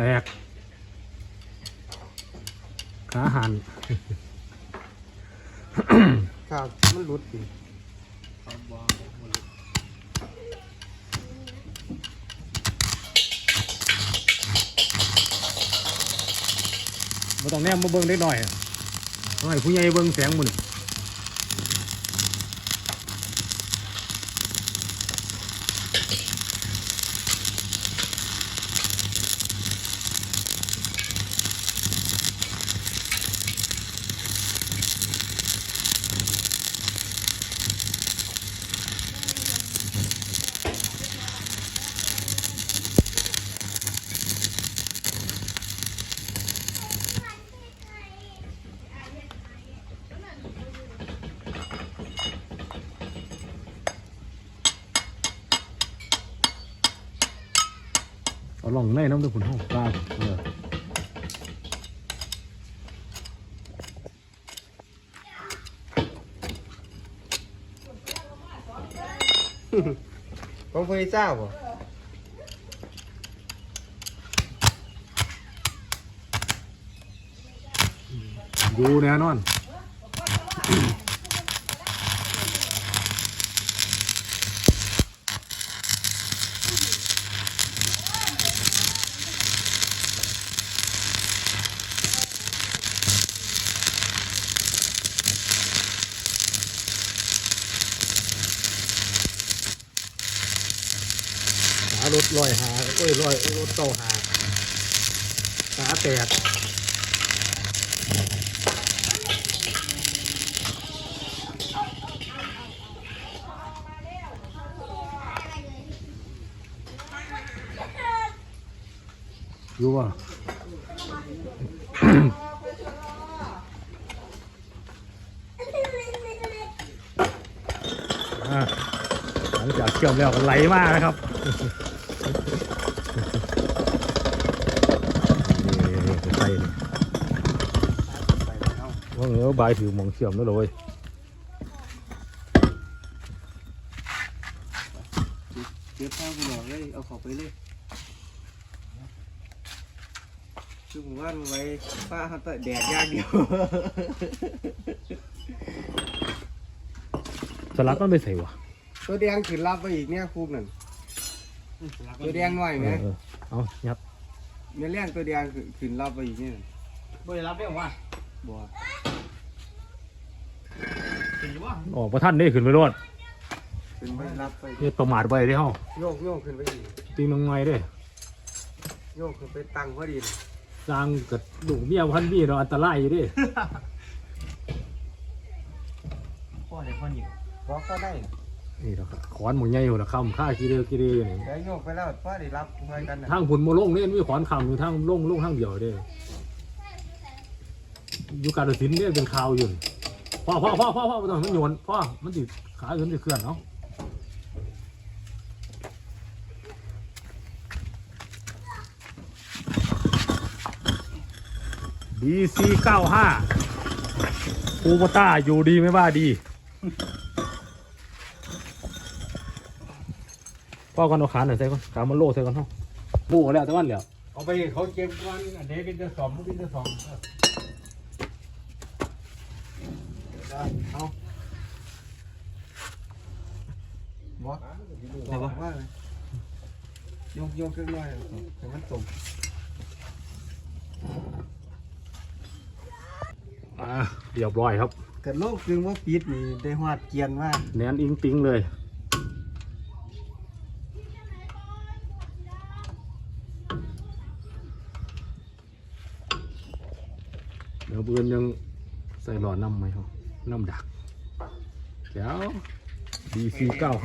แตก ขาหันครับมันหลุดดิมาต้องแนมมาเบิ้งได้หน่อยอะต้องให้ผู้ใหญ่เบิ้งแสงมัน เอาลองในน้ำด้วยคุณห้องกล้าเออของเฟยเจ้าบ่ดูแน่นอนารถลอยหาเอ้ยลอยรถเก่าหาหาแตกอยู่ป่ะ หลังจากเชื่อมแล้วไหลมากนะครับนี่ใส่นี่ไปแล้วว่าเงือบายถือมองเชื่อมแล้วเลยเก็บข้าวกูหน่อยเลยเอาขอไปเลยคือผมว่ามันไว้ป้าเขาแต่แดดยากเดียวสลัดมันไปใส่วะ ตัวแดงขึ้นรับไปอีกเนี่ยคูกนั่นตัวแดงหน่อยไหมเออเออเอายับเนื้อแรงตัวแดงขึ้นรับไปอีกเนี่ยบ่ได้รับได้หรอวะบ่ถึงว่าออกประท่านได้ขึ้นไปรวดขึ้นไปรับไปเนี่ยประมาทไปได้เฮาโยกโยกขึ้นไปอีกตีน้องไม้ได้โยกขึ้นไปตั้งพอดีสร้างกับลูกเมียพันพี่เราะอันตรายอยู่เดิพ่อเด็กพ่อหนิวพอก็ได้นี่แหละครับขอนหมูใหญ่อยู่นะคำค่ากีเดียวกีเดียวอยู่นี่เดี๋ยวโยกไปแล้วพอได้รับไว้กันนะทางผุนโมลงเนี่ยมีขอนคำอยู่ทางลงลงทางเดียวเด้อยู่กาฬสินธุ์เนี่ยเป็นข่าวอยู่นี่พ่อพ่อพ่อพ่อพ่อบ่ต้องให้มันโยนพ่อมันติขาอยู่มันติเคลื่อนเนาะบีซีเก้าห้าคูโบต้าอยู่ดีไม่ว่าดี พ่อกันเอาขาหน่อยใส่ก่อนขามันโล่ใส่ก่อนเนาะบูแล้วแต่วันแล้วเอาไปเขาเก็บวันอันเด็กเป็นจะสอบเป็นจะสอบเอาบ่ไหนบ่ว่าโยกโยกขึ้นหน่อยให้มันตรงอ่าเรียบร้อยครับเกิดโลกคือว่าปิดนี่ได้หอดเกียนมากแนนอิงติงเลย เดี๋ยวเบือนยังใส่หลอดน้ำไหมครับน้ำดักแก้ว DC 9